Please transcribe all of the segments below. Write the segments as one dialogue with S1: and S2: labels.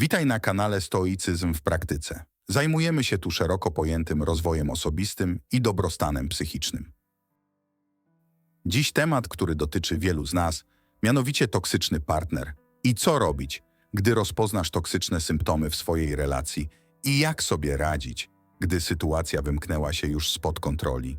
S1: Witaj na kanale Stoicyzm w praktyce. Zajmujemy się tu szeroko pojętym rozwojem osobistym i dobrostanem psychicznym. Dziś temat, który dotyczy wielu z nas, mianowicie toksyczny partner. I co robić, gdy rozpoznasz toksyczne symptomy w swojej relacji i jak sobie radzić, gdy sytuacja wymknęła się już spod kontroli.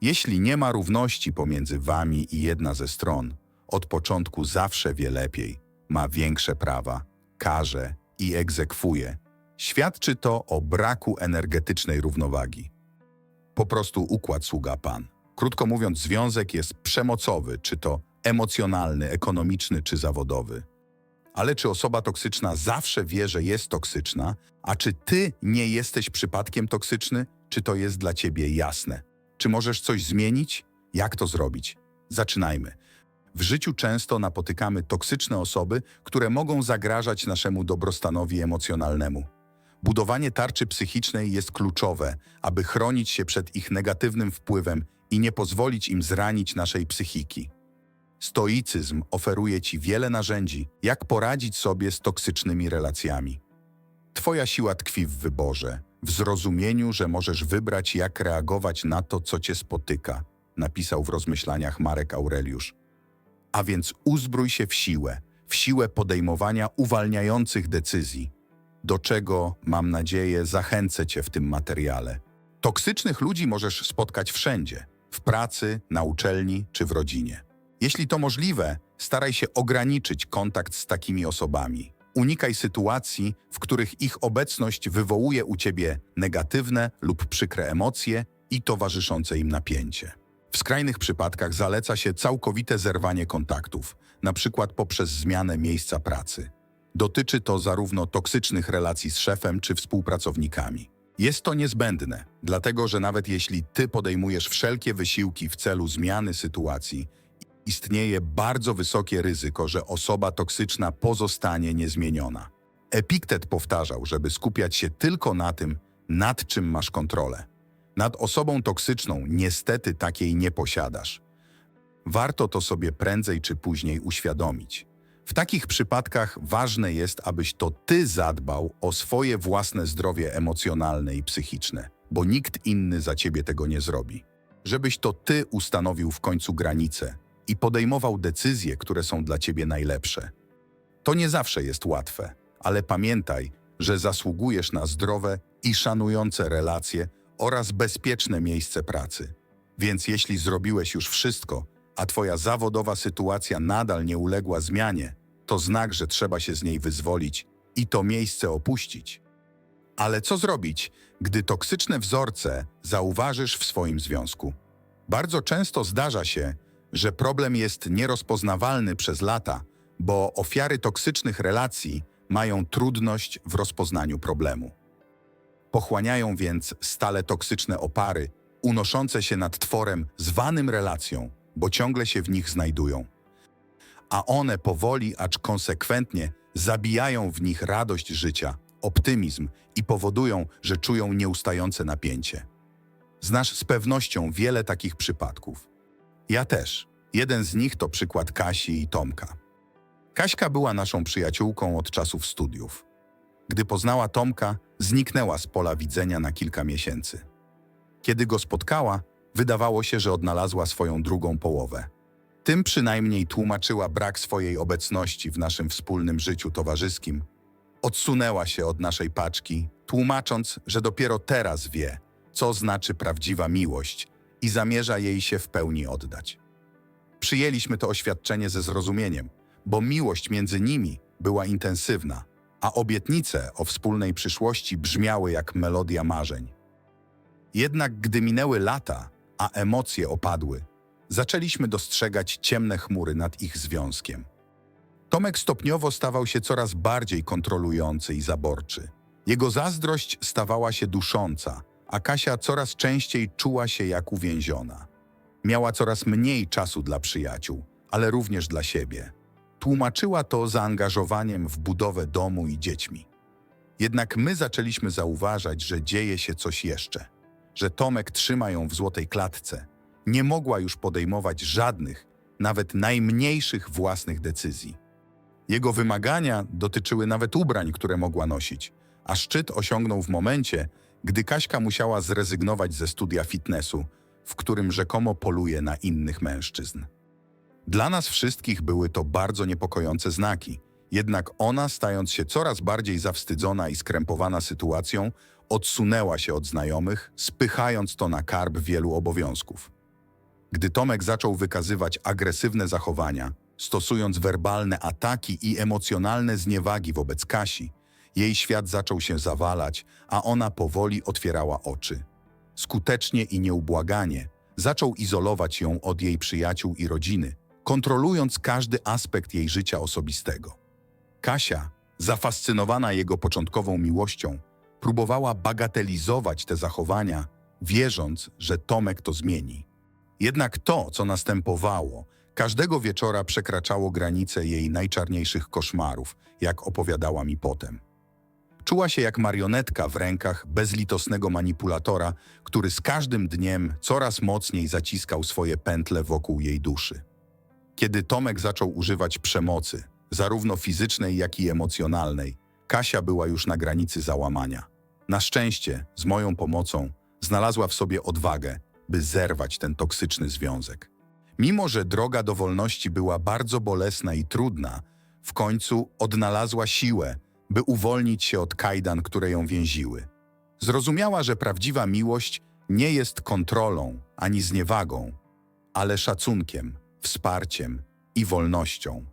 S1: Jeśli nie ma równości pomiędzy wami i jedna ze stron, od początku zawsze wie lepiej, ma większe prawa, karze i egzekwuje. Świadczy to o braku energetycznej równowagi. Po prostu układ sługa pan. Krótko mówiąc, związek jest przemocowy, czy to emocjonalny, ekonomiczny czy zawodowy. Ale czy osoba toksyczna zawsze wie, że jest toksyczna, a czy ty nie jesteś przypadkiem toksyczny, czy to jest dla ciebie jasne? Czy możesz coś zmienić? Jak to zrobić? Zaczynajmy. W życiu często napotykamy toksyczne osoby, które mogą zagrażać naszemu dobrostanowi emocjonalnemu. Budowanie tarczy psychicznej jest kluczowe, aby chronić się przed ich negatywnym wpływem i nie pozwolić im zranić naszej psychiki. Stoicyzm oferuje Ci wiele narzędzi, jak poradzić sobie z toksycznymi relacjami. Twoja siła tkwi w wyborze, w zrozumieniu, że możesz wybrać, jak reagować na to, co Cię spotyka, napisał w rozmyślaniach Marek Aureliusz. A więc uzbrój się w siłę, w siłę podejmowania uwalniających decyzji, do czego, mam nadzieję, zachęcę Cię w tym materiale. Toksycznych ludzi możesz spotkać wszędzie, w pracy, na uczelni czy w rodzinie. Jeśli to możliwe, staraj się ograniczyć kontakt z takimi osobami. Unikaj sytuacji, w których ich obecność wywołuje u ciebie negatywne lub przykre emocje i towarzyszące im napięcie. W skrajnych przypadkach zaleca się całkowite zerwanie kontaktów, przykład poprzez zmianę miejsca pracy. Dotyczy to zarówno toksycznych relacji z szefem czy współpracownikami. Jest to niezbędne, dlatego że nawet jeśli ty podejmujesz wszelkie wysiłki w celu zmiany sytuacji, istnieje bardzo wysokie ryzyko, że osoba toksyczna pozostanie niezmieniona. Epiktet powtarzał, żeby skupiać się tylko na tym, nad czym masz kontrolę. Nad osobą toksyczną niestety takiej nie posiadasz. Warto to sobie prędzej czy później uświadomić. W takich przypadkach ważne jest, abyś to ty zadbał o swoje własne zdrowie emocjonalne i psychiczne, bo nikt inny za ciebie tego nie zrobi. Żebyś to ty ustanowił w końcu granice i podejmował decyzje, które są dla ciebie najlepsze. To nie zawsze jest łatwe, ale pamiętaj, że zasługujesz na zdrowe i szanujące relacje oraz bezpieczne miejsce pracy. Więc jeśli zrobiłeś już wszystko, a twoja zawodowa sytuacja nadal nie uległa zmianie, to znak, że trzeba się z niej wyzwolić i to miejsce opuścić. Ale co zrobić, gdy toksyczne wzorce zauważysz w swoim związku? Bardzo często zdarza się, że problem jest nierozpoznawalny przez lata, bo ofiary toksycznych relacji mają trudność w rozpoznaniu problemu. Pochłaniają więc stale toksyczne opary, unoszące się nad tworem zwanym relacją, bo ciągle się w nich znajdują. A one powoli, acz konsekwentnie zabijają w nich radość życia, optymizm i powodują, że czują nieustające napięcie. Znasz z pewnością wiele takich przypadków. Ja też. Jeden z nich to przykład Kasi i Tomka. Kaśka była naszą przyjaciółką od czasów studiów. Gdy poznała Tomka, zniknęła z pola widzenia na kilka miesięcy. Kiedy go spotkała, wydawało się, że odnalazła swoją drugą połowę. Tym przynajmniej tłumaczyła brak swojej obecności w naszym wspólnym życiu towarzyskim. Odsunęła się od naszej paczki, tłumacząc, że dopiero teraz wie, co znaczy prawdziwa miłość i zamierza jej się w pełni oddać. Przyjęliśmy to oświadczenie ze zrozumieniem, bo miłość między nimi była intensywna, a obietnice o wspólnej przyszłości brzmiały jak melodia marzeń. Jednak gdy minęły lata, a emocje opadły, zaczęliśmy dostrzegać ciemne chmury nad ich związkiem. Tomek stopniowo stawał się coraz bardziej kontrolujący i zaborczy. Jego zazdrość stawała się dusząca, a Kasia coraz częściej czuła się jak uwięziona. Miała coraz mniej czasu dla przyjaciół, ale również dla siebie. Tłumaczyła to zaangażowaniem w budowę domu i dziećmi. Jednak my zaczęliśmy zauważać, że dzieje się coś jeszcze, że Tomek trzyma ją w złotej klatce. Nie mogła już podejmować żadnych, nawet najmniejszych własnych decyzji. Jego wymagania dotyczyły nawet ubrań, które mogła nosić, a szczyt osiągnął w momencie, gdy Kaśka musiała zrezygnować ze studia fitnessu, w którym rzekomo poluje na innych mężczyzn. Dla nas wszystkich były to bardzo niepokojące znaki, jednak ona, stając się coraz bardziej zawstydzona i skrępowana sytuacją, odsunęła się od znajomych, spychając to na karb wielu obowiązków. Gdy Tomek zaczął wykazywać agresywne zachowania, stosując werbalne ataki i emocjonalne zniewagi wobec Kasi, jej świat zaczął się zawalać, a ona powoli otwierała oczy. Skutecznie i nieubłaganie zaczął izolować ją od jej przyjaciół i rodziny, kontrolując każdy aspekt jej życia osobistego. Kasia, zafascynowana jego początkową miłością, próbowała bagatelizować te zachowania, wierząc, że Tomek to zmieni. Jednak to, co następowało, każdego wieczora przekraczało granice jej najczarniejszych koszmarów, jak opowiadała mi potem. Czuła się jak marionetka w rękach bezlitosnego manipulatora, który z każdym dniem coraz mocniej zaciskał swoje pętle wokół jej duszy. Kiedy Tomek zaczął używać przemocy, zarówno fizycznej, jak i emocjonalnej, Kasia była już na granicy załamania. Na szczęście, z moją pomocą, znalazła w sobie odwagę, by zerwać ten toksyczny związek. Mimo, że droga do wolności była bardzo bolesna i trudna, w końcu odnalazła siłę, by uwolnić się od kajdan, które ją więziły. Zrozumiała, że prawdziwa miłość nie jest kontrolą ani zniewagą, ale szacunkiem, wsparciem i wolnością.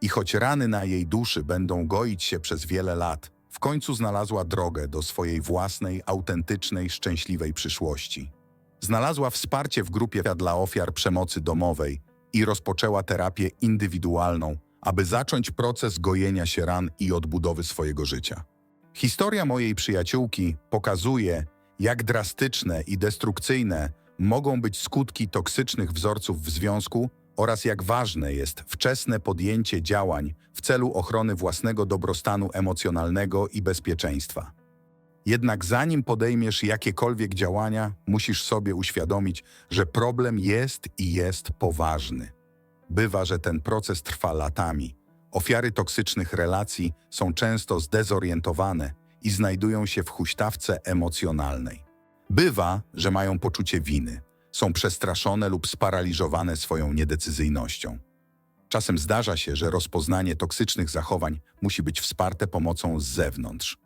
S1: I choć rany na jej duszy będą goić się przez wiele lat, w końcu znalazła drogę do swojej własnej, autentycznej, szczęśliwej przyszłości. Znalazła wsparcie w grupie dla ofiar przemocy domowej i rozpoczęła terapię indywidualną, aby zacząć proces gojenia się ran i odbudowy swojego życia. Historia mojej przyjaciółki pokazuje, jak drastyczne i destrukcyjne mogą być skutki toksycznych wzorców w związku oraz jak ważne jest wczesne podjęcie działań w celu ochrony własnego dobrostanu emocjonalnego i bezpieczeństwa. Jednak zanim podejmiesz jakiekolwiek działania, musisz sobie uświadomić, że problem jest i jest poważny. Bywa, że ten proces trwa latami. Ofiary toksycznych relacji są często zdezorientowane i znajdują się w huśtawce emocjonalnej. Bywa, że mają poczucie winy, są przestraszone lub sparaliżowane swoją niedecyzyjnością. Czasem zdarza się, że rozpoznanie toksycznych zachowań musi być wsparte pomocą z zewnątrz.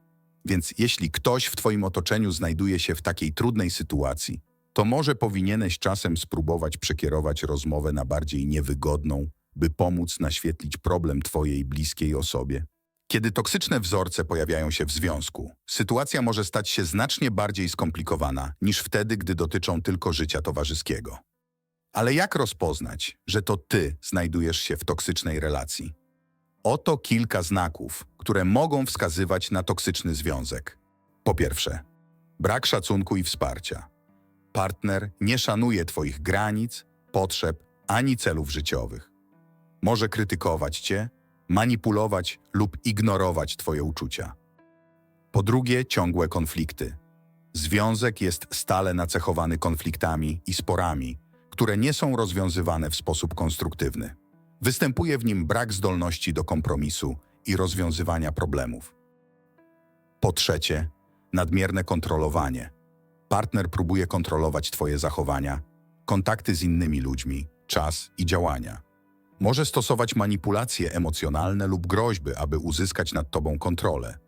S1: Więc jeśli ktoś w Twoim otoczeniu znajduje się w takiej trudnej sytuacji, to może powinieneś czasem spróbować przekierować rozmowę na bardziej niewygodną, by pomóc naświetlić problem Twojej bliskiej osobie. Kiedy toksyczne wzorce pojawiają się w związku, sytuacja może stać się znacznie bardziej skomplikowana niż wtedy, gdy dotyczą tylko życia towarzyskiego. Ale jak rozpoznać, że to Ty znajdujesz się w toksycznej relacji? Oto kilka znaków, które mogą wskazywać na toksyczny związek. Po pierwsze, brak szacunku i wsparcia. Partner nie szanuje Twoich granic, potrzeb ani celów życiowych. Może krytykować Cię, manipulować lub ignorować Twoje uczucia. Po drugie, ciągłe konflikty. Związek jest stale nacechowany konfliktami i sporami, które nie są rozwiązywane w sposób konstruktywny. Występuje w nim brak zdolności do kompromisu i rozwiązywania problemów. Po trzecie, nadmierne kontrolowanie. Partner próbuje kontrolować Twoje zachowania, kontakty z innymi ludźmi, czas i działania. Może stosować manipulacje emocjonalne lub groźby, aby uzyskać nad Tobą kontrolę.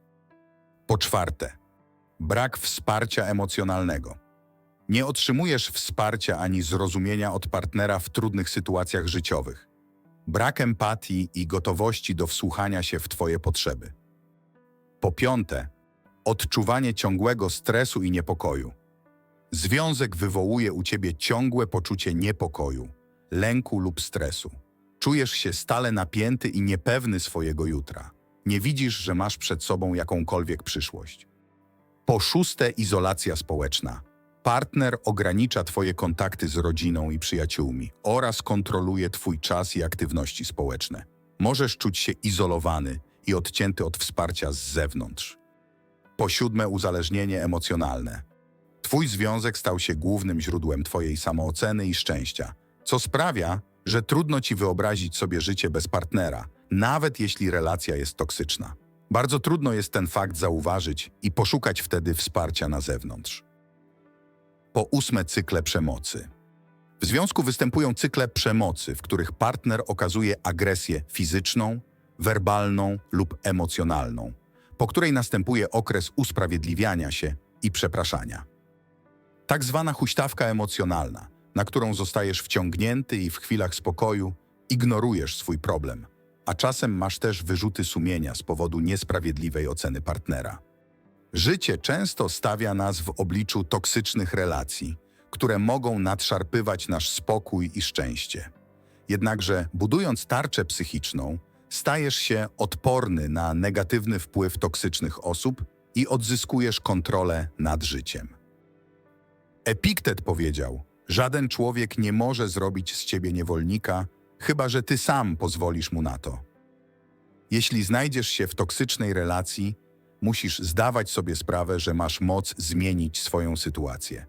S1: Po czwarte, brak wsparcia emocjonalnego. Nie otrzymujesz wsparcia ani zrozumienia od partnera w trudnych sytuacjach życiowych. Brak empatii i gotowości do wsłuchania się w Twoje potrzeby. Po piąte, odczuwanie ciągłego stresu i niepokoju. Związek wywołuje u Ciebie ciągłe poczucie niepokoju, lęku lub stresu. Czujesz się stale napięty i niepewny swojego jutra. Nie widzisz, że masz przed sobą jakąkolwiek przyszłość. Po szóste, izolacja społeczna. Partner ogranicza Twoje kontakty z rodziną i przyjaciółmi oraz kontroluje Twój czas i aktywności społeczne. Możesz czuć się izolowany i odcięty od wsparcia z zewnątrz. Po siódme, uzależnienie emocjonalne. Twój związek stał się głównym źródłem Twojej samooceny i szczęścia, co sprawia, że trudno Ci wyobrazić sobie życie bez partnera, nawet jeśli relacja jest toksyczna. Bardzo trudno jest ten fakt zauważyć i poszukać wtedy wsparcia na zewnątrz. Po ósme cykle przemocy. W związku występują cykle przemocy, w których partner okazuje agresję fizyczną, werbalną lub emocjonalną, po której następuje okres usprawiedliwiania się i przepraszania. Tak zwana huśtawka emocjonalna, na którą zostajesz wciągnięty i w chwilach spokoju ignorujesz swój problem, a czasem masz też wyrzuty sumienia z powodu niesprawiedliwej oceny partnera. Życie często stawia nas w obliczu toksycznych relacji, które mogą nadszarpywać nasz spokój i szczęście. Jednakże, budując tarczę psychiczną, stajesz się odporny na negatywny wpływ toksycznych osób i odzyskujesz kontrolę nad życiem. Epiktet powiedział: Żaden człowiek nie może zrobić z ciebie niewolnika, chyba że ty sam pozwolisz mu na to. Jeśli znajdziesz się w toksycznej relacji, musisz zdawać sobie sprawę, że masz moc zmienić swoją sytuację.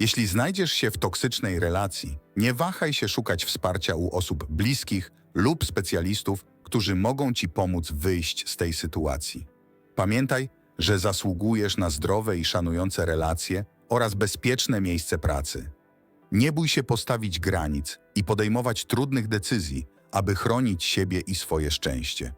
S1: Jeśli znajdziesz się w toksycznej relacji, nie wahaj się szukać wsparcia u osób bliskich lub specjalistów, którzy mogą ci pomóc wyjść z tej sytuacji. Pamiętaj, że zasługujesz na zdrowe i szanujące relacje oraz bezpieczne miejsce pracy. Nie bój się postawić granic i podejmować trudnych decyzji, aby chronić siebie i swoje szczęście.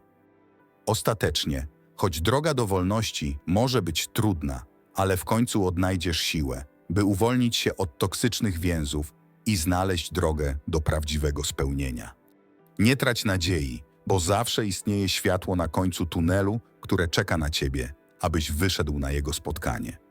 S1: Ostatecznie, choć droga do wolności może być trudna, ale w końcu odnajdziesz siłę, by uwolnić się od toksycznych więzów i znaleźć drogę do prawdziwego spełnienia. Nie trać nadziei, bo zawsze istnieje światło na końcu tunelu, które czeka na ciebie, abyś wyszedł na jego spotkanie.